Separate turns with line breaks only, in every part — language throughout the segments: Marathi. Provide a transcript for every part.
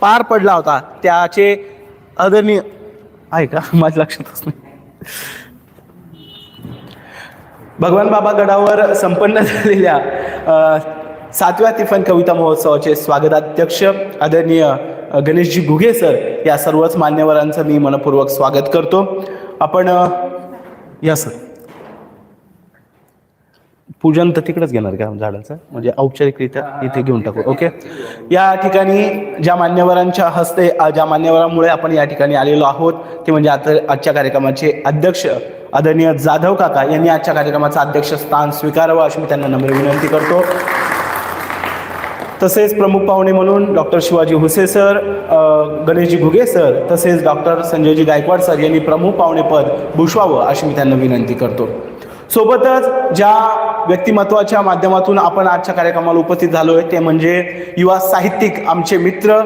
पार पडला होता. त्याचे आदरणीय आहे का माझ्या लक्षातच नाही. भगवान बाबा गडावर संपन्न झालेल्या सातव्या तिफन कविता महोत्सवाचे स्वागताध्यक्ष आदरणीय गणेशजी घुगे सर या सर्वच मान्यवरांचं मी मनपूर्वक स्वागत करतो. आपण या सर. पूजन तर तिकडेच घेणार का झाडाचं? म्हणजे औपचारिकरित्या इथे घेऊन टाकू. ओके या ठिकाणी ज्या मान्यवरांच्या हस्ते ज्या मान्यवरांमुळे आपण या ठिकाणी आलेलो आहोत ते म्हणजे आता आजच्या कार्यक्रमाचे अध्यक्ष आदरणीय जाधव काका यांनी आजच्या कार्यक्रमाचं अध्यक्ष स्थान स्वीकारावं अशी मी त्यांना नम्र विनंती करतो. तसेच प्रमुख पाहुणे म्हणून doctor Shivaji Huse sir Ganeshji Ghuge sir तसेच डॉक्टर संजयजी गायकवाड सर यांनी प्रमुख पाहुणेपद भूषवावं अशी मी त्यांना विनंती करतो. सोबतच ज्या व्यक्तिमत्वाच्या माध्यमातून आपण आजच्या कार्यक्रमाला उपस्थित झालोय ते म्हणजे युवा साहित्यिक आमचे मित्र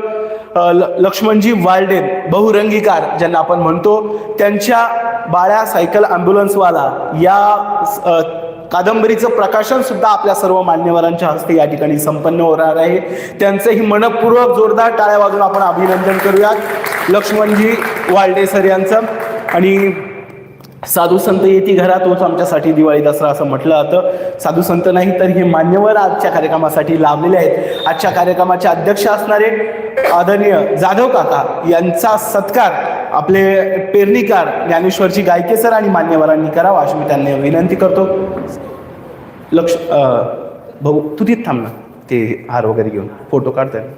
ल- लक्ष्मणजी वाल्डे बहुरंगीकार ज्यांना आपण म्हणतो त्यांच्या बाळ्या सायकल ॲम्ब्युलन्सवाला या कादंबरीचं प्रकाशन सुद्धा आपल्या सर्व मान्यवरांच्या हस्ते या ठिकाणी संपन्न होणार आहे. त्यांचंही मनपूर्वक जोरदार टाळ्या वाजून आपण अभिनंदन करूयात. लक्ष्मणजी वाल्डे सर यांचं आणि साधू संत येती घरात तोच आमच्यासाठी दिवाळी दसरा असं म्हटलं जातं. साधू संत नाही तर हे मान्यवर आजच्या कार्यक्रमासाठी लाभलेले आहेत. आजच्या कार्यक्रमाचे अध्यक्ष असणारे आदरणीय जाधव काका यांचा सत्कार आपले पेरणीकार ज्ञानेश्वरची गायके सर आणि मान्यवरांनी करावा अशी मी त्यांना विनंती करतो. लक्ष भाऊ तू तिथे थांब ना. ते हार वगैरे घेऊन फोटो काढताय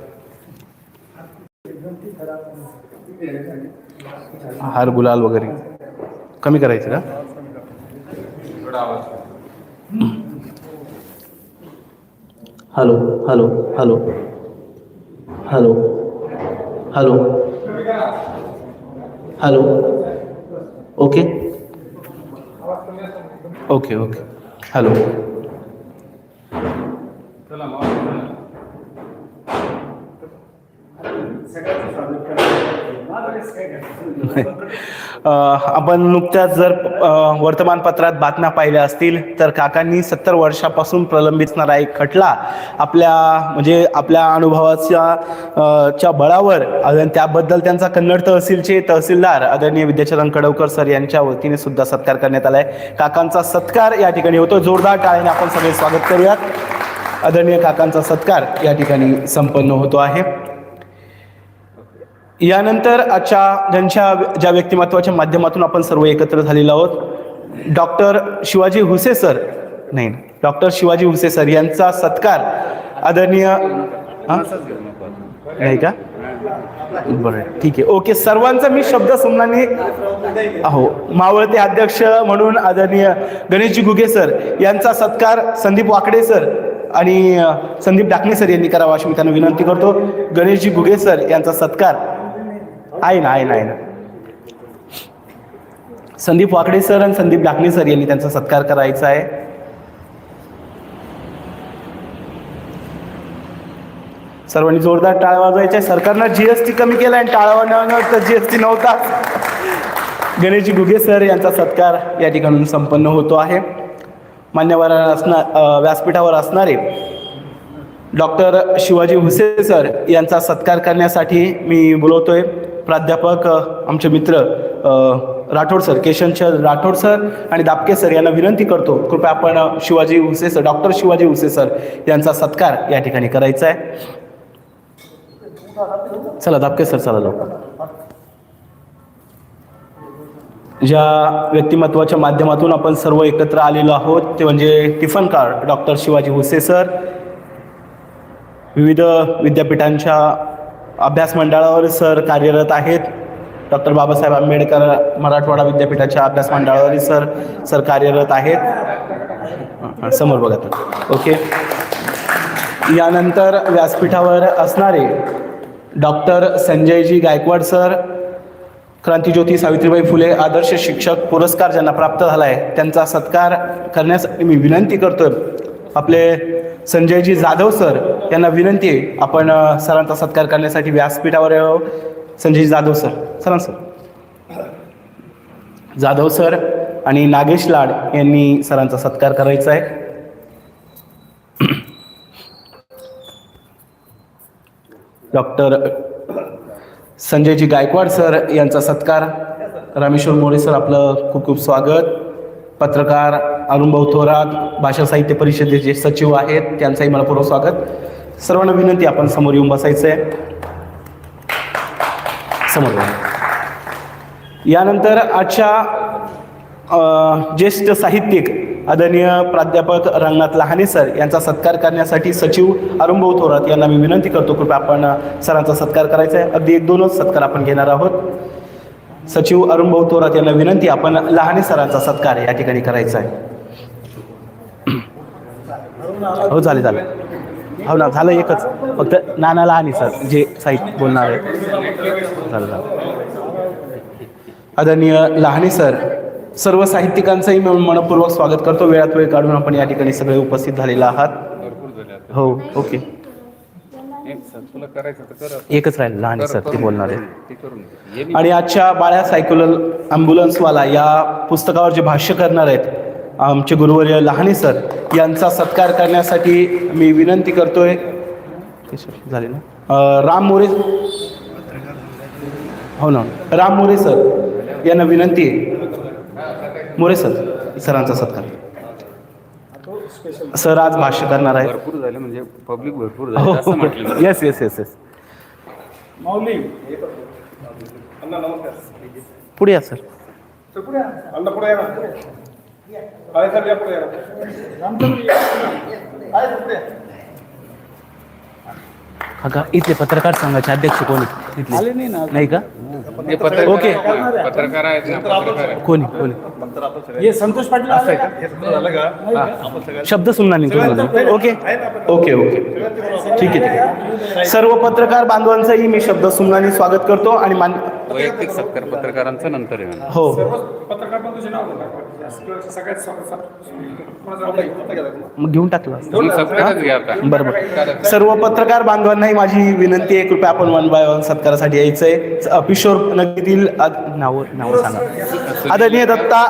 हार गुलाल वगैरे. कमी करायचं का? Hello hello hello hello hello hello okay? Okay okay hello. अ, आपण नुकत्याच जर वर्तमानपत्रात बातम्या पाहिल्या असतील तर काकांनी सत्तर वर्षापासून प्रलंबितणारा एक खटला आपल्या म्हणजे आपल्या अनुभवाच्या च्या बळावर त्याबद्दल त्यांचा कन्नड तहसीलचे तहसीलदार आदरणीय विद्याचरण कडवकर सर यांच्या वतीने सुद्धा सत्कार करण्यात आलाय. काकांचा सत्कार या ठिकाणी होतो. जोरदार टाळ्याने आपण सगळे स्वागत करूयात. आदरणीय काकांचा सत्कार या ठिकाणी संपन्न होतो आहे. यानंतर आजच्या ज्यांच्या ज्या व्यक्तिमत्वाच्या माध्यमातून आपण सर्व एकत्र झालेलो आहोत डॉक्टर शिवाजी हुसे सर. नाही डॉक्टर शिवाजी हुसे सर यांचा सत्कार आदरणीय नाही का? बरं ठीक आहे. ओके सर्वांचा मी शब्द सुमनाने अहो मावळते अध्यक्ष म्हणून आदरणीय गणेशजी घुगे सर यांचा सत्कार संदीप वाकडे सर आणि संदीप डाकणे सर यांनी करावा अशी मी त्यांना विनंती करतो. गणेशजी घुगे सर यांचा सत्कार आहे ना आहे ना आहे ना. संदीप वाकडे सर आणि संदीप डाकणे सर यांनी त्यांचा सत्कार करायचा आहे. सर्वांनी जोरदार टाळ वाजवायचे सरकारनं जीएसटी कमी केला आणि टाळा तर जीएसटी नव्हता. गणेशजी गुगे सर यांचा सत्कार या ठिकाणून संपन्न होतो आहे. मान्यवर असणार व्यासपीठावर असणारे डॉक्टर शिवाजी हुसे सर यांचा सत्कार करण्यासाठी मी बोलवतोय. प्राध्यापक आमचे मित्र राठोड सर केशनचंद राठोड सर आणि दापके सर यांना विनंती करतो कृपया आपण Shivaji Huse sir doctor Shivaji Huse sir यांचा सत्कार या ठिकाणी करायचा आहे. चला दापके सर चला लवकर. ज्या व्यक्तिमत्वाच्या माध्यमातून आपण सर्व एकत्र आलेलो आहोत ते म्हणजे टिफन कार डॉक्टर शिवाजी हुसे सर. विविध विद्यापीठांच्या अभ्यास मंडळावर सर कार्यरत आहेत. डॉक्टर बाबासाहेब आंबेडकर मराठवाडा विद्यापीठाच्या अभ्यास मंडळावर सर सर कार्यरत आहेत. समोर बघा तर. ओके. यानंतर व्यासपीठावर असणारे डॉक्टर संजयजी गायकवाड सर क्रांतीज्योती सावित्रीबाई फुले आदर्श शिक्षक पुरस्कार ज्यांना प्राप्त झाला आहे त्यांचा सत्कार करण्यासाठी मी विनंती करतो आपले संजयजी जाधव सर यांना विनंती आहे आपण सरांचा सत्कार करण्यासाठी व्यासपीठावर संजय जाधव सर सरां सर जाधव सर आणि नागेश लाड यांनी सरांचा सत्कार करायचा आहे. डॉक्टर संजयजी गायकवाड सर यांचा सत्कार. रामेश्वर मोरे सर आपलं खूप खूप स्वागत. पत्रकार अरुणभाऊ थोरात भाषा साहित्य परिषदेचे सचिव आहेत त्यांचंही मनपूर्वक स्वागत. सर्वांना विनंती आपण समोर येऊन बसायचं आहे समोर यानंतर आजच्या ज्येष्ठ साहित्यिक आदरणीय प्राध्यापक रंगनाथ लहाने सर यांचा सत्कार करण्यासाठी सचिव अरुणभाऊ थोरात यांना मी विनंती करतो कृपया आपण सरांचा सत्कार करायचा आहे. अगदी एक दोनच सत्कार आपण घेणार आहोत. सचिव अरुणभाऊ थोरात यांना विनंती आपण लहाने सरांचा सत्कार या ठिकाणी करायचा आहे. हो चालेल चालेल हो ना झालं एकच. फक्त नाना लहानी सर जे साहित्य बोलणार आहे. झालं झालं. आदरणीय लहाने सर सर्व साहित्यिकांचंही मी मनपूर्वक स्वागत करतो. वेळात वेळ काढून आपण या ठिकाणी सगळे उपस्थित झालेला आहात. हो ओके.
सर
एकच राहील लहाने सर ते बोलणार आहे आणि आजच्या बाळ्या सायकल ॲम्ब्युलन्सवाला या पुस्तकावर जे भाष्य करणार आहेत आमचे गुरुवर्य लहाने सर यांचा सत्कार करण्यासाठी मी विनंती करतोय. ते सर झाले ना? राम मोरे हो ना. राम मोरे सर यांना विनंती आहे. मोरे सर सरांचा सत्कार. सर आज भाष्य करणार आहेत
भरपूर झाले म्हणजे पब्लिक भरपूर झाले असं म्हटलं
हो येस येस येस येस पुढे या सर.
पुढे आहे आहे.
हा का इथले पत्रकार संघाचे अध्यक्ष कोणी तिथले नाही का?
पत्रकार
ओके.
पत्रकार आहेत ना पत्रकार. आहेत.
कोणी? कोणी?
हे संतोष पाटील असं का? हे सगळं झालं का? आपण सगळं
शब्द सुनला नाही ओके. Okay okay. ठीक आहे ठीक आहे. सर्व पत्रकार बांधवांचंही मी शब्द सुमनाने स्वागत करतो आणि मान
वैयक्तिक सत्कार पत्रकारांचं नंतर म्हणा.
हो.
पत्रकार पण तुझे नाव टाका सगळ्यात कोणाचं नाव घ्या?
मग घेऊन टाकलं
तुम्ही सत्कारच घ्या आता.
बरोबर. सर्व पत्रकार बांधवांनाही माझी विनंती आहे कृपया आपण वन बाय वन सत्कारासाठी यायचंय. किशोर नगरीतील नाव नाव सांगा. आदरणीय दत्ता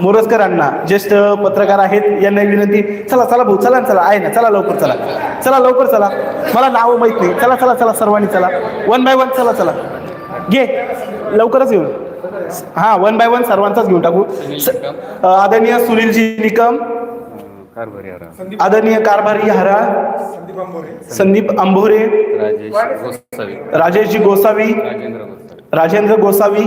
मोरजकरांना ज्येष्ठ पत्रकार आहेत यांना विनंती. चला चला भाऊ चला ना, चला. आहे ना चला लवकर चला. चला लवकर चला. मला नाव माहीत नाही. चला चला चला सर्वांनी चला. वन बाय वन चला चला. घे. लवकरच येऊन हां वन बाय वन सर्वांचाच घेऊन टाकू. स- अ, आदरणीय सुनीलजी निकम.
कारभारी
आदरणीय कारभारी हरा.
संदीप
आंभोरे
राजेश गोसावी.
राजेशजी गोसावी.
राजेंद्र गोसावी.
राजेंद्र गोसावी.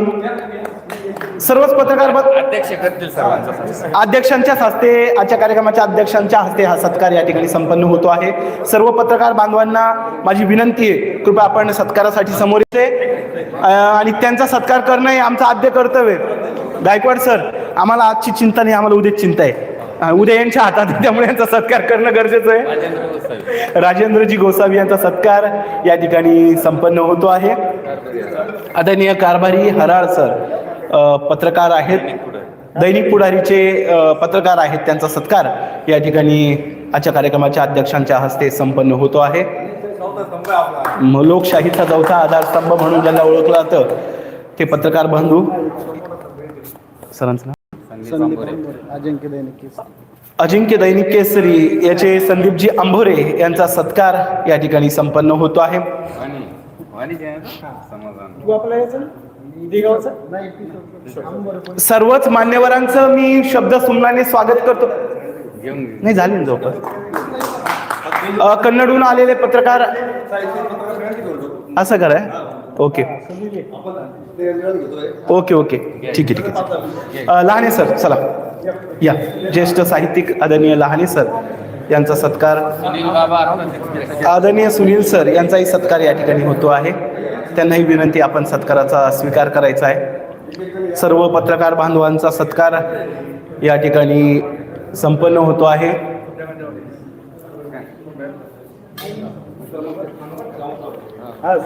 सर्वच पत्रकार बंध-
अध्यक्ष करतील सर्वांचा सत्कार.
अध्यक्षांच्याच हस्ते आजच्या कार्यक्रमाच्या अध्यक्षांच्या हस्ते हा सत्कार या ठिकाणी संपन्न होतो आहे. सर्व पत्रकार बांधवांना माझी विनंती आहे कृपया आपण सत्कारासाठी समोर येते. आणि त्यांचा सत्कार करणं हे आमचं आद्य कर्तव्य. गायकवाड सर आम्हाला आजची चिंता नाही आम्हाला उद्याच चिंता आहे. उद्या यांच्या हातात त्यामुळे यांचा सत्कार करणं गरजेचं आहे. राजेंद्रजी गोसावी यांचा सत्कार या ठिकाणी संपन्न होतो आहे. आदरणीय कारभारी हराळ सर पत्रकार आहेत. दैनिक पुढारीचे पत्रकार आहेत त्यांचा सत्कार या ठिकाणी आजच्या कार्यक्रमाच्या अध्यक्षांच्या हस्ते संपन्न होतो आहे. लोकशाहीचा चौथा आधारस्तंभ म्हणून ज्यांना ओळखलं जातं ते पत्रकार बंधू. सरांचं अजिंक्य दैनिक केसरी. याचे संदीपजी आंभोरे यांचा सत्कार या ठिकाणी संपन्न होतो आहे. सर्वच मान्यवरांचं मी शब्द सुमनाने स्वागत करतो. नाही झाले जवळपास अ, कन्नडहून आलेले पत्रकार असं करा. ओके. Okay okay. ठीक आहे ठीक आहे. लहाने सर चला. या. ज्येष्ठ साहित्यिक आदरणीय लहाने सर यांचा सत्कार
सुनील बाबा आता
आदरणीय सुनील सर यांचाही सत्कार या ठिकाणी होतो आहे. त्यांनाही विनंती आपण सत्काराचा स्वीकार करायचा आहे. सर्व पत्रकार बांधवांचा सत्कार या ठिकाणी संपन्न होतो आहे.
हा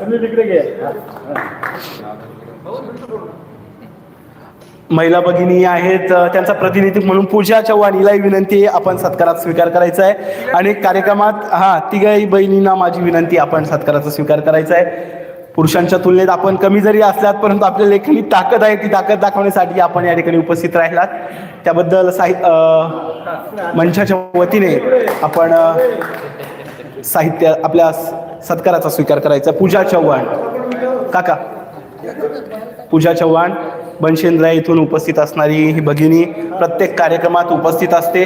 महिला भगिनी आहेत त्यांचा प्रतिनिधी म्हणून पूजा चव्हाण हिलाही विनंती आपण सत्कारात स्वीकार करायचा आहे. आणि कार्यक्रमात हा तिघाही बहिणींना माझी विनंती आपण सत्काराचा स्वीकार करायचा आहे. पुरुषांच्या तुलनेत आपण कमी जरी असल्यात परंतु आपल्या लेखनी ताकद आहे ती ताकद दाखवण्यासाठी आपण या ठिकाणी उपस्थित राहिलात. त्याबद्दल साहि अ, मंचाच्या वतीने आपण साहित्य आपल्या सत्काराचा स्वीकार करायचा. पूजा चव्हाण. काका. पूजा चव्हाण बनशेंद्रा येथून उपस्थित असणारी ही भगिनी प्रत्येक कार्यक्रमात उपस्थित असते.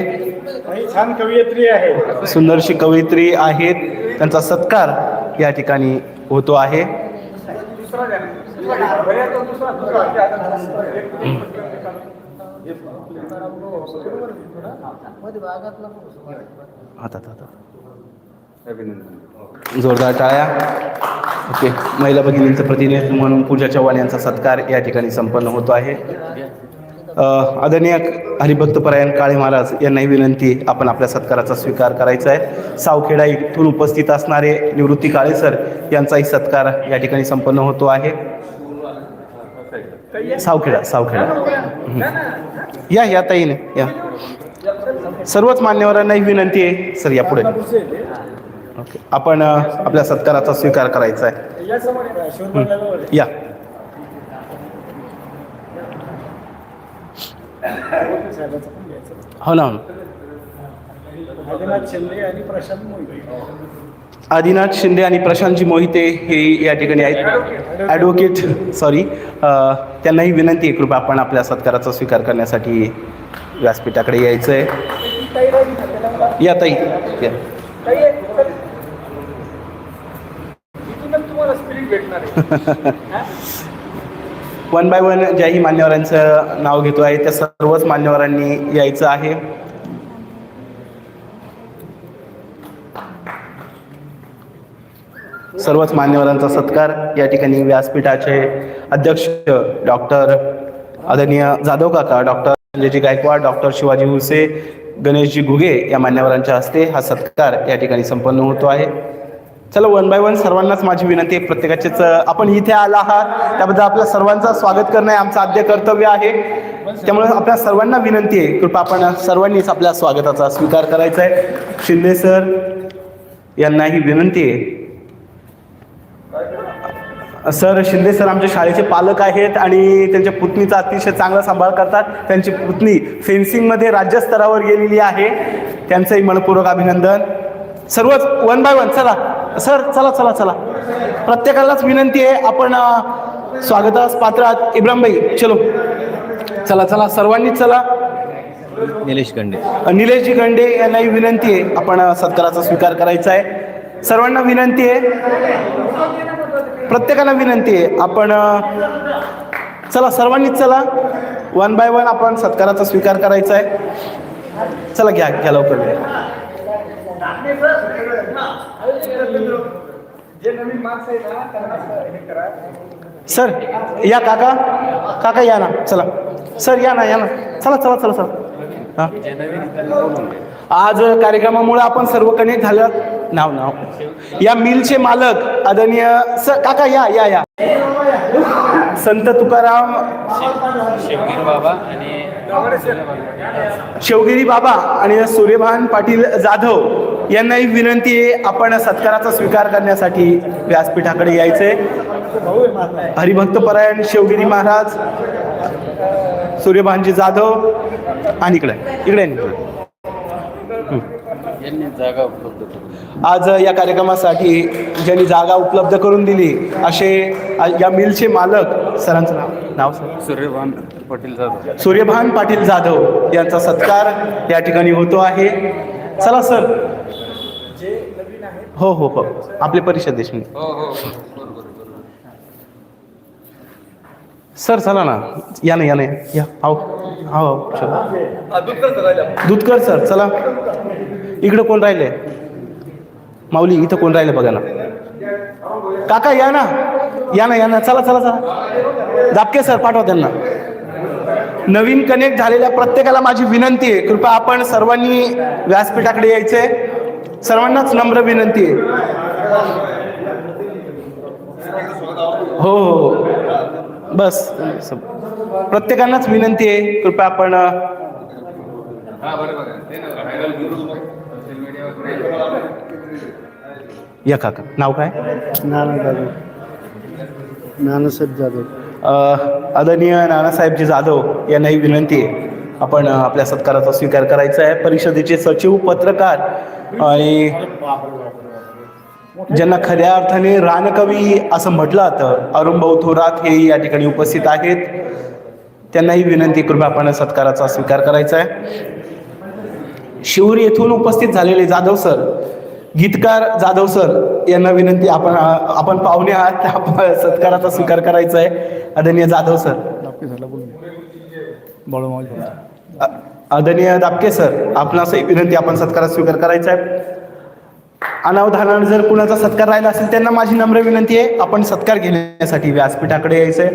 आणि छान कवयित्री आहे.
सुंदरशी कवयित्री आहेत. त्यांचा सत्कार या ठिकाणी होतो आहे. हातात हातात
अभिनंदन.
जोरदार टाळ्या. ओके. महिला भगिनींचं प्रतिनिधित्व म्हणून पूजा चव्हाण यांचा सत्कार या ठिकाणी संपन्न होतो आहे. आदरणीय हरिभक्तपरायण काळे महाराज यांनाही विनंती आपण आपल्या सत्काराचा स्वीकार करायचा आहे. सावखेडा इथून उपस्थित असणारे निवृत्ती काळे सर यांचाही सत्कार या ठिकाणी संपन्न होतो आहे. सावखेडा सावखेडा. या या ताईने या. सर्वच मान्यवरांनाही विनंती आहे. सर या पुढे. ओके आपण आपल्या सत्काराचा स्वीकार करायचा आहे.
या.
हो ना हो
आणि प्रशांत
आदिनाथ शिंदे आणि प्रशांतजी मोहिते हे या ठिकाणी आहेत. ॲडव्होकेट सॉरी त्यांनाही विनंती आहे कृपया आपण आपल्या सत्काराचा स्वीकार करण्यासाठी व्यासपीठाकडे यायचं आहे या ताई. या. वन बाय वन ज्याही मान्यवरांचं नाव घेतो आहे त्या सर्वच मान्यवरांनी यायचं आहे. सर्वच मान्यवरांचा सत्कार या ठिकाणी व्यासपीठाचे अध्यक्ष डॉक्टर आदरणीय जाधव काका डॉक्टर संजयजी गायकवाड डॉक्टर शिवाजी हुसे गणेशजी घुगे या मान्यवरांच्या हस्ते हा सत्कार या ठिकाणी संपन्न होतो आहे. चला वन बाय वन सर्वांनाच माझी विनंती आहे प्रत्येकाचेच आपण इथे आला आहात त्याबद्दल आपल्या सर्वांचं स्वागत करणं हे आमचं आद्य कर्तव्य आहे. त्यामुळे आपल्या सर्वांना विनंती आहे कृपा आपण सर्वांनीच आपल्या स्वागताचा स्वीकार करायचा आहे. शिंदे सर यांनाही विनंती आहे सर शिंदे सर आमच्या शाळेचे पालक आहेत आणि त्यांच्या पुतणीचा अतिशय चांगला सांभाळ करतात. त्यांची पुतणी फेन्सिंगमध्ये राज्यस्तरावर गेलेली आहे. त्यांचंही मनपूर्वक अभिनंदन. सर्वच वन बाय वन चला. सर चला चला चला. प्रत्येकालाच विनंती आहे. आपण स्वागतास पात्र आहात. इब्राहिमभाई चलो. चला चला. सर्वांनीच चला.
निलेश गंडे.
निलेशजी गंडे यांनाही विनंती आहे. आपण सत्काराचा स्वीकार करायचा आहे. सर्वांना विनंती आहे. प्रत्येकाला विनंती आहे आपण चला सर्वांनीच चला. वन बाय वन आपण सत्काराचा स्वीकार करायचा आहे. चला घ्या घ्या लवकर. सर या काका. काका या ना. चला. सर या ना या ना. चला चला चला चला. हां. आज कार्यक्रमामुळे आपण सर्व कनेक्ट झालं. नाव नाव. या मिलचे मालक आदरणीय सर काका या या या. संत तुकाराम
शेवगीर बाबा आणि
शेवगिरी बाबा आणि सूर्यभान पाटील जाधव यांनाही विनंती आहे आपण सत्काराचा स्वीकार करण्यासाठी व्यासपीठाकडे
आहे माझा
हरिभक्तपरायण शेवगिरी महाराज सूर्यभानजी जाधव आणि इकडे इकडे.
यांनी जागा उपलब्ध
आज या कार्यक्रमासाठी ज्यांनी जागा उपलब्ध करून दिली असे या मिलचे मालक सरांचं नाव नाव सर?
सूर्यभान पाटील जाधव.
सूर्यभान पाटील जाधव यांचा सत्कार या ठिकाणी होतो आहे. चला सर. हो हो हो. आपले परिषद देशमुख.
हो हो बरोबर बरोबर.
सर चला ना. या ना या ना या. आओ हो हो चला दुधकर सर चला. इकडं कोण राहिले? माऊली इथं कोण राहिलं बघा ना. काका या ना. या ना या ना. चला चला चला. दापके सर पाठवा त्यांना. नवीन कनेक्ट झालेल्या प्रत्येकाला माझी विनंती आहे. कृपया आपण सर्वांनी व्यासपीठाकडे यायचंय. सर्वांनाच नम्र विनंती आहे. हो हो हो. बस. प्रत्येकांनाच विनंती आहे. कृपया आपण या काका नाव काय?
नाना जाधव. नानासाहेब जाधव.
अ, आदरणीय नानासाहेबजी जाधव यांनाही विनंती आहे. आपण आपल्या सत्काराचा स्वीकार करायचा आहे. परिषदेचे सचिव पत्रकार आणि ज्यांना खऱ्या अर्थाने रानकवी असं म्हटलं जातं अरुण भाऊ थोरात हे या ठिकाणी उपस्थित आहेत. त्यांनाही विनंती करून आपण सत्काराचा स्वीकार करायचा आहे. शिवूर येथून उपस्थित झालेले जाधव सर गीतकार जाधव सर यांना विनंती आपण आपण पाहुणे आहात आपण सत्काराचा स्वीकार करायचा आहे. आदरणीय जाधव सर. आदरणीय दापके सर आपणास एक विनंती आपण सत्काराचा स्वीकार करायचा आहे. अनावधानानं जर कुणाचा सत्कार राहिला असेल त्यांना माझी नम्र विनंती आहे आपण सत्कार घेण्यासाठी व्यासपीठाकडे यायचंय.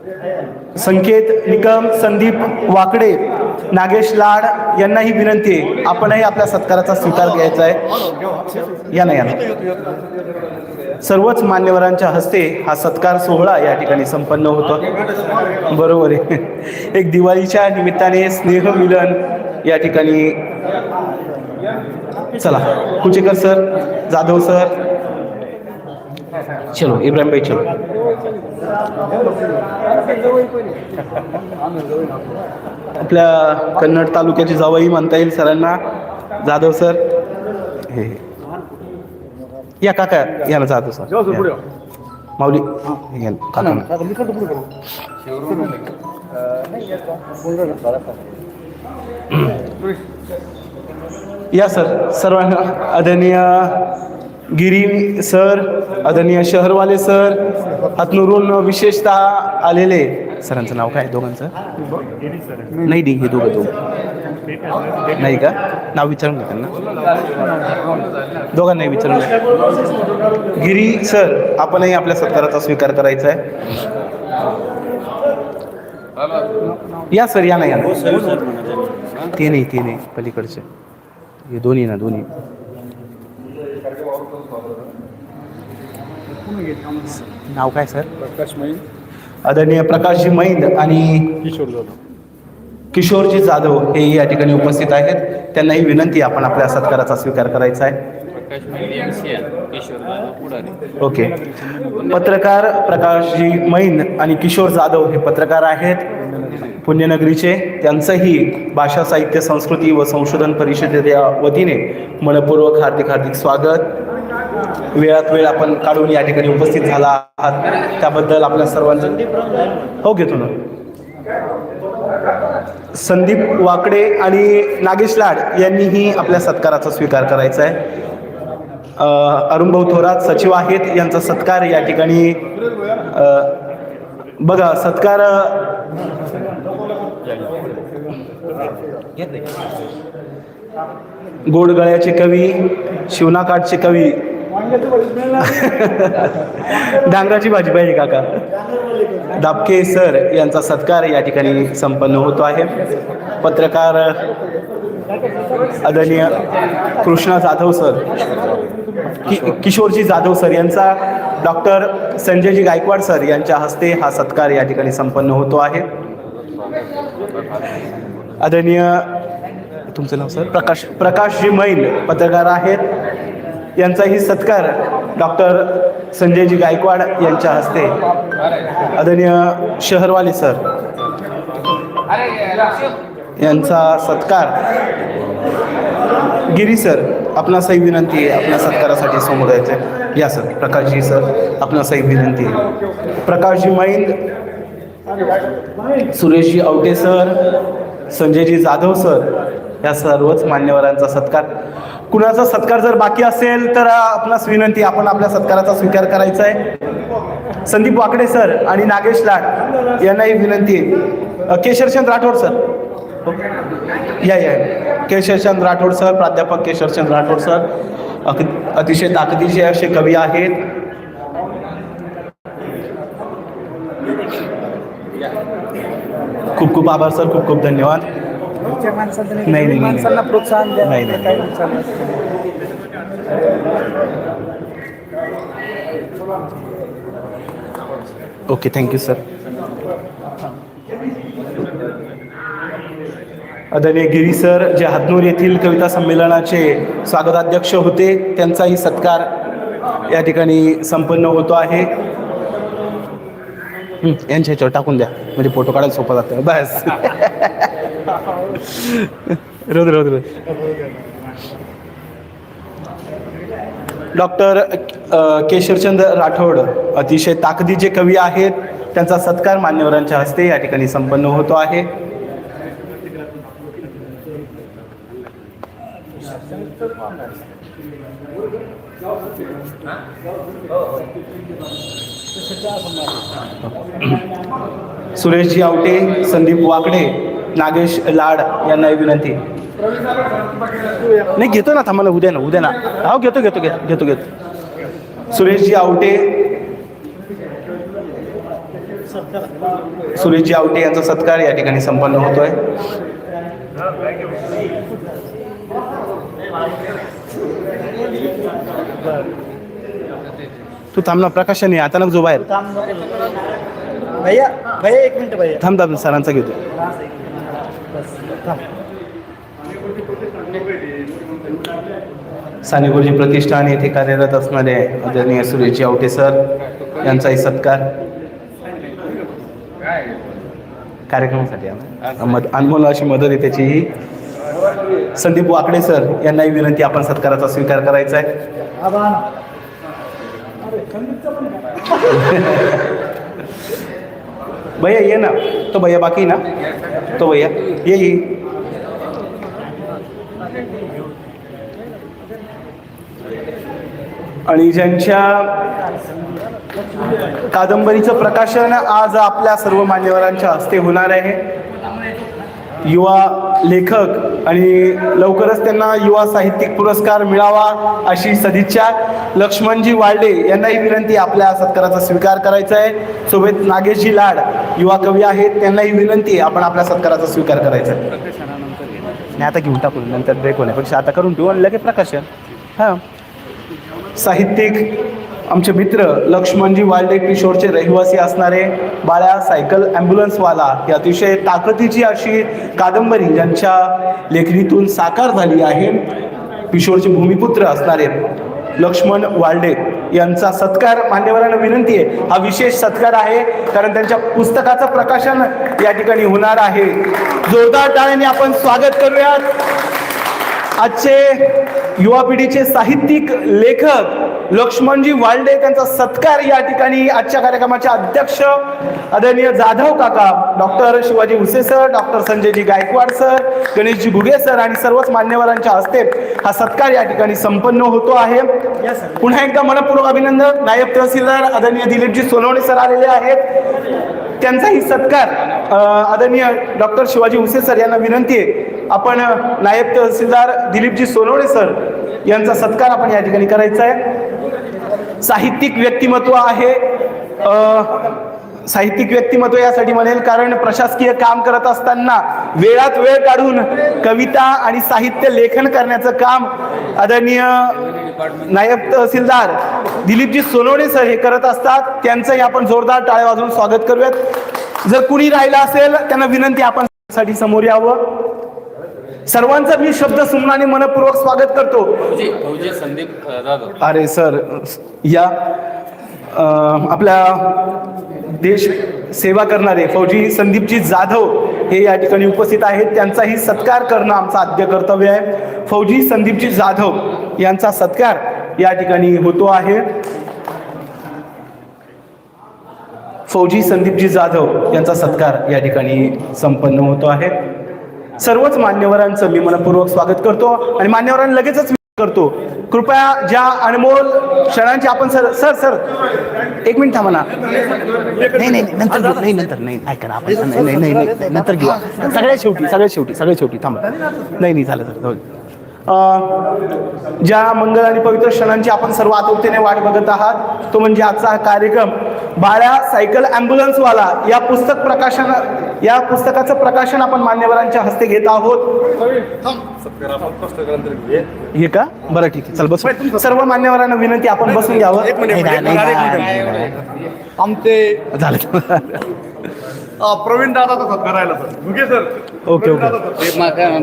संकेत निकम संदीप वाकडे नागेश लाड यांनाही विनंती आहे. आपणही आपल्या सत्काराचा स्वीकार घ्यायचा आहे. या ना या ना. सर्वच मान्यवरांच्या हस्ते हा सत्कार सोहळा या ठिकाणी संपन्न होतो. बरोबर आहे. एक दिवाळीच्या निमित्ताने स्नेह मिलन या ठिकाणी. चला कुचेकर सर जाधव सर. चलो इब्राहिम भाई चलो. आपल्या कन्नड तालुक्याची जावई म्हणता येईल सरांना जाधव सर हे. या काका या ना जाधव सर. माऊली. या सर सर्वांना आदरणीय गिरी सर आदरणीय शहरवाले सर हातनुरून विशेषतः आलेले. सरांचं नाव काय दोघांचं? नाही दे हे दोघं दोघं. नाही का? नाव विचारून घ्या त्यांना. दोघांनाही विचारून घ्या. गिरी सर आपणही आपल्या सत्काराचा स्वीकार करायचा आहे. या सर या ना या ते नाही ते नाही पलीकडचे. हे दोन्ही ना दोन्ही. नाव काय सर?
प्रकाश माई
आदरणीय प्रकाशजी मैंद आणि
किशोर जाधव.
किशोरजी जाधव हे या ठिकाणी उपस्थित आहेत. त्यांनाही विनंती आहे आपण आपल्या सत्काराचा स्वीकार करायचा आहे.
प्रकाश महिली आणि सिया किशोर जाधव पुढारी.
ओके. पत्रकार प्रकाशजी मैन आणि किशोर जाधव हे पत्रकार आहेत. पुण्यनगरीचे. त्यांचंही भाषा साहित्य संस्कृती व संशोधन परिषदेच्या वतीने मनपूर्वक हार्दिक हार्दिक स्वागत. वेळात वेळ आपण काढून या ठिकाणी उपस्थित झाला आहात. त्याबद्दल आपल्या सर्वांचं हो घेतो ना. संदीप वाकडे आणि नागेश लाड यांनीही आपल्या सत्काराचा स्वीकार करायचा आहे. अरुणभाऊ थोरात सचिव आहेत यांचा सत्कार या ठिकाणी बघा सत्कार गोडगळ्याचे कवी शिवनाकाठचे कवी डांगराची भाजी पाहिजे काका. दापके सर यांचा सत्कार या ठिकाणी संपन्न होतो आहे. पत्रकार आदरणीय कृष्णा जाधव सर कि किशोरजी जाधव सर यांचा डॉक्टर संजयजी गायकवाड सर यांच्या हस्ते हा सत्कार या ठिकाणी संपन्न होतो आहे. आदरणीय तुमचं नाव सर? प्रकाश प्रकाशजी मैन पत्रकार आहेत. यांचाही सत्कार डॉक्टर संजयजी गायकवाड यांच्या हस्ते. आदरणीय शहरवाले सर. यांचा सत्कार. गिरी सर आपणासही विनंती आहे आपल्या सत्कारासाठी समोर यायचं या सर प्रकाशजी सर आपणासही विनंती आहे. प्रकाशजी मैंद सुरेशजी आवटे सर संजयजी जाधव सर या सर्वच मान्यवरांचा सत्कार. कुणाचा सत्कार जर बाकी असेल तर आपणास विनंती आपण आपल्या सत्काराचा स्वीकार करायचा आहे. संदीप वाकडे सर आणि नागेश लाड यांनाही विनंती आहे. केशरचंद राठोड सर. या या. केशरचंद राठोड सर प्राध्यापक केशरचंद राठोड सर. अतिशय ताकदीचे असे कवी आहेत. खूप खूप आभार सर खूप खूप धन्यवाद. नाही, नाही, नाही.
माणसांना प्रोत्साहन द्या
नाही, नाही.
काही नुकसान नसतं.
ओके थँक्यू सर आदरणीय गिरी सर जे हातनूर येथील कविता संमेलनाचे स्वागताध्यक्ष होते त्यांचाही सत्कार या ठिकाणी संपन्न होतो आहे हं, यांच्या ह्याच्यावर टाकून द्या म्हणजे फोटो काढायला सोपं जातं बस रोज रोज रोज. डॉक्टर केशवचंद राठोड अतिशय ताकदीचे कवी आहेत. त्यांचा सत्कार मान्यवरांच्या हस्ते या ठिकाणी संपन्न होतो आहे. सुरेशजी आवटे संदीप वाकडे नागेश लाड यांना विनंती. नाही घेतो ना थांबा ना उद्या ना उद्या ना. हो घेतो घेतो घेतो घेतो सुरेशजी आवटे. सुरेशजी आवटे यांचा सत्कार या ठिकाणी संपन्न होतोय. तू थांब ना प्रकाशन आहे आता नको जो बाहेर.
भैया भैया एक मिनिट भैया.
थांब थांब सरांचा घेतो. सानेगुरुजी प्रतिष्ठान येथे कार्यरत असणारे आदरणीय सुरेशजी आवटे सर यांचाही सत्कार. कार्यक्रमासाठी मद अनमोल अशी मदत आहे त्याचीही. संदीप वाकडे सर यांनाही विनंती आपण सत्काराचा स्वीकार करायचा आहे. भैया ये ना. तो भैया बाकी ना? तो भैया ये आणि ज्यांच्या कादंबरीचं प्रकाशन आज आपल्या सर्व मान्यवरांच्या हस्ते होणार आहे युवा लेखक आणि लवकरच त्यांना युवा साहित्यिक पुरस्कार मिळावा अशी सदिच्छा. लक्ष्मणजी वाल्डे यांनाही विनंती आपल्या सत्काराचा स्वीकार करायचा आहे. सोबत नागेशजी लाड युवा कवी आहेत त्यांनाही विनंती आपण आपल्या सत्काराचा स्वीकार करायचा आहे. नाही आता घेऊन टाकू नंतर ब्रेक होण्यापेक्षा आता करून ठेवू आणि लगेच प्रकाशन. हां. साहित्यिक आमचे मित्र लक्ष्मणजी वाल्डे किशोरचे रहिवासी असणारे बाळ्या सायकल ॲम्ब्युलन्सवाला ही अतिशय ताकदीची अशी कादंबरी ज्यांच्या लेखणीतून साकार झाली आहे. किशोरचे भूमिपुत्र असणारे लक्ष्मण वाल्डे यांचा सत्कार मान्यवरांना विनंती आहे. हा विशेष सत्कार आहे कारण त्यांच्या पुस्तकाचं प्रकाशन या ठिकाणी होणार आहे. जोरदार टाळ्याने आपण स्वागत करूयात. आजचे युवा पिढीचे साहित्यिक लेखक लक्ष्मणजी वाल्डे त्यांचा सत्कार या ठिकाणी आजच्या कार्यक्रमाचे अध्यक्ष आदरणीय जाधव काका डॉक्टर शिवाजी उसे sir doctor Sanjayji Gaikwad sir Ganeshji Guge sir आणि सर्वच मान्यवरांच्या हस्ते हा सत्कार या ठिकाणी संपन्न होतो आहे. पुन्हा एकदा मनपूर्वक अभिनंदन. नायब तहसीलदार आदरणीय दिलीपजी सोनवणे सर आलेले आहेत. त्यांचाही सत्कार आदरणीय डॉक्टर शिवाजी उसे सर यांना विनंती आहे. आपण नायब तहसीलदार दिलीपजी सोनवणे सर यांचा सत्कार आपण या ठिकाणी करायचा आहे. साहित्यिक व्यक्तिमत्व आहे. साहित्यिक व्यक्तिमत्व यासाठी म्हणेल कारण प्रशासकीय काम करत असताना वेळात वेळ काढून कविता आणि साहित्य लेखन करण्याचं काम आदरणीय नायब तहसीलदार दिलीपजी सोनवणे सर हे करत असतात. त्यांचंही आपण जोरदार टाळ्या वाजवून स्वागत करूयात. जर कुणी राहिलं असेल त्यांना विनंती आपण साठी समोर यावं. सर्वांचं मी शब्द सुमनाने मनपूर्वक स्वागत करतो.
संदीप
अरे सर या आपल्या देश सेवा करणारे फौजी संदीपजी जाधव हे या ठिकाणी उपस्थित आहेत. त्यांचाही सत्कार करणं आमचं आद्य कर्तव्य आहे. फौजी संदीपजी जाधव यांचा सत्कार या ठिकाणी होतो आहे. फौजी संदीपजी जाधव यांचा सत्कार या ठिकाणी संपन्न होतो आहे. सर्वच मान्यवरांचं मी मनपूर्वक स्वागत करतो आणि मान्यवरांना लगेचच करतो. कृपया ज्या अनमोल क्षणांची आपण सर सर सर एक मिनिट थांबा ना. नाही नाही नाही, नंतर घेऊ. नाही नंतर नाही ऐका ना आपण नाही नाही नाही नाही, नंतर घेऊ. सगळ्यात शेवटी सगळ्यात शेवटी सगळ्यात शेवटी थांबा. नाही नाही झालं सर ज्या मंगल आणि पवित्र क्षणांची आपण सर्व आतुरतेने वाट बघत आहात तो म्हणजे आजचा हा कार्यक्रम. बाळ्या सायकल ॲम्ब्युलन्सवाला या पुस्तक प्रकाशन या पुस्तकाचं प्रकाशन आपण मान्यवरांच्या हस्ते घेत आहोत. हे का? बरं ठीक आहे. चल बस. सर्व मान्यवरांना विनंती आपण बसून घ्यावं.
आमचे
झालं.
Praveen sir. Ghuge sir.
Okay okay.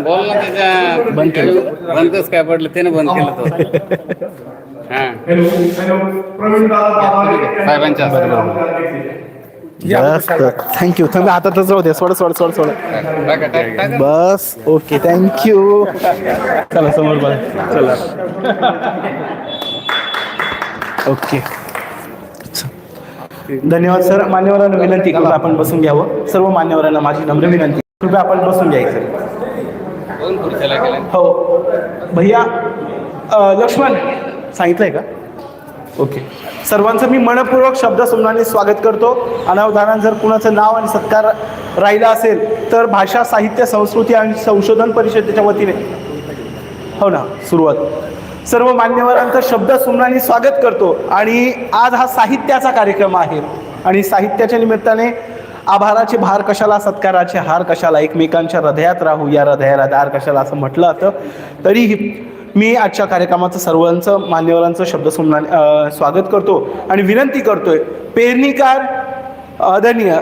बोल ना त्याच्या
बंद केलं.
बंदच काय पडलं त्याने बंद केलं तो. हा.
प्रवीण दादा
साहेबांच्या
जास्त. थँक्यू आता हातातच जाऊ द्या सोड सोड सोड सोड. बस. ओके थँक्यू चला समोर बघा. चला. ओके धन्यवाद सर. मान्यवरांना विनंती कृपया आपण बसून घ्यावं. सर्व मान्यवरांना माझी नम्र विनंती. कृपया आपण बसून घ्यायचं. हो. भैया लक्ष्मण सांगितलंय का? ओके. सर्वांचं मी मनपूर्वक शब्द सुमनाने स्वागत करतो. अनावधानात जर कुणाचं नाव आणि सत्कार राहिला असेल तर भाषा साहित्य संस्कृती आणि संशोधन परिषदेच्या वतीने. हो ना सुरुवात. सर्व मान्यवरांचं शब्द सुमनाने स्वागत करतो. आणि आज हा साहित्याचा कार्यक्रम आहे. आणि साहित्याच्या निमित्ताने आभाराचे भार कशाला सत्काराचे हार कशाला एकमेकांच्या हृदयात राहू या हृदयाला दार कशाला असं म्हटलं जातं. तरीही मी आजच्या कार्यक्रमाचं सर्वांचं मान्यवरांचं शब्द सुमना स्वागत करतो आणि विनंती करतोय पेरणीकार आदरणीय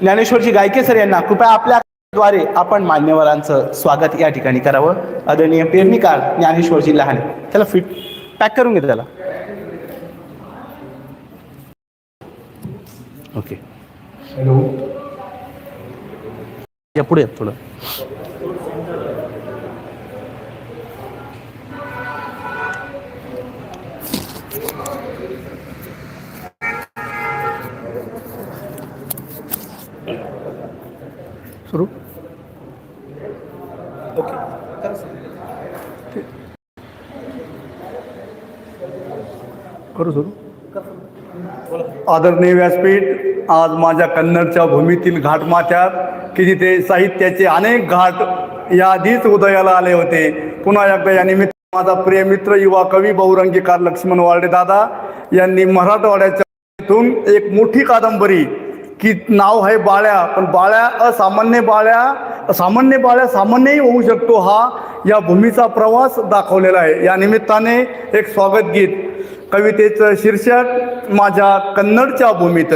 ज्ञानेश्वरजी गायके सर यांना कृपया आपल्या द्वारे आपण मान्यवरांचं स्वागत या ठिकाणी करावं. आदरणीय पेरणीकार ज्ञानेश्वरजी लहाने त्याला फिट पॅक करून घे त्याला. ओके या पुढे थोडं. सुरू. करू सुरू.
आदरणीय व्यासपीठ आज माझ्या कन्नडच्या भूमीतील घाटमाथ्यात की जिथे साहित्याचे अनेक घाट या आधीच उदयाला आले होते. पुन्हा एकदा या निमित्त माझा प्रिय मित्र युवा कवी बहुरंगीकार लक्ष्मण वार्डे दादा यांनी मराठवाड्याच्या एक मोठी कादंबरी की नाव आहे बाळ्या पण बाळ्या असामान्य बाळ्या सामान्य बाळ्या सामान्यही होऊ शकतो हा या भूमीचा प्रवास दाखवलेला आहे. या निमित्ताने एक स्वागत गीत कवितेचं शीर्षक माझ्या कन्नडच्या भूमीत.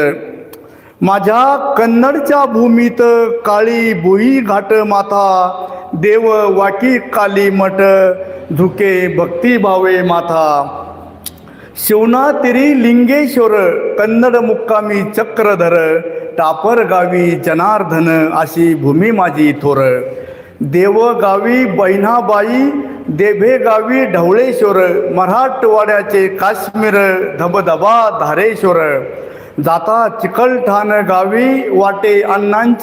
माझ्या कन्नडच्या भूमीत काळी भुई घाट माथा देव वाकी काली मठ झुके भक्ती भावे माथा शिवना तिरी लिंगेश्वर कन्नड मुक्कामी चक्रधर टापर गावी जनार्दन अशी भूमी माझी थोर. देव गावी बहिणाबाई देभे गावी ढवळेश्वर मराठवाड्याचे काश्मीर धबधबा धारेश्वर. जाता चिकलठाण गावी वाटे अण्णांचे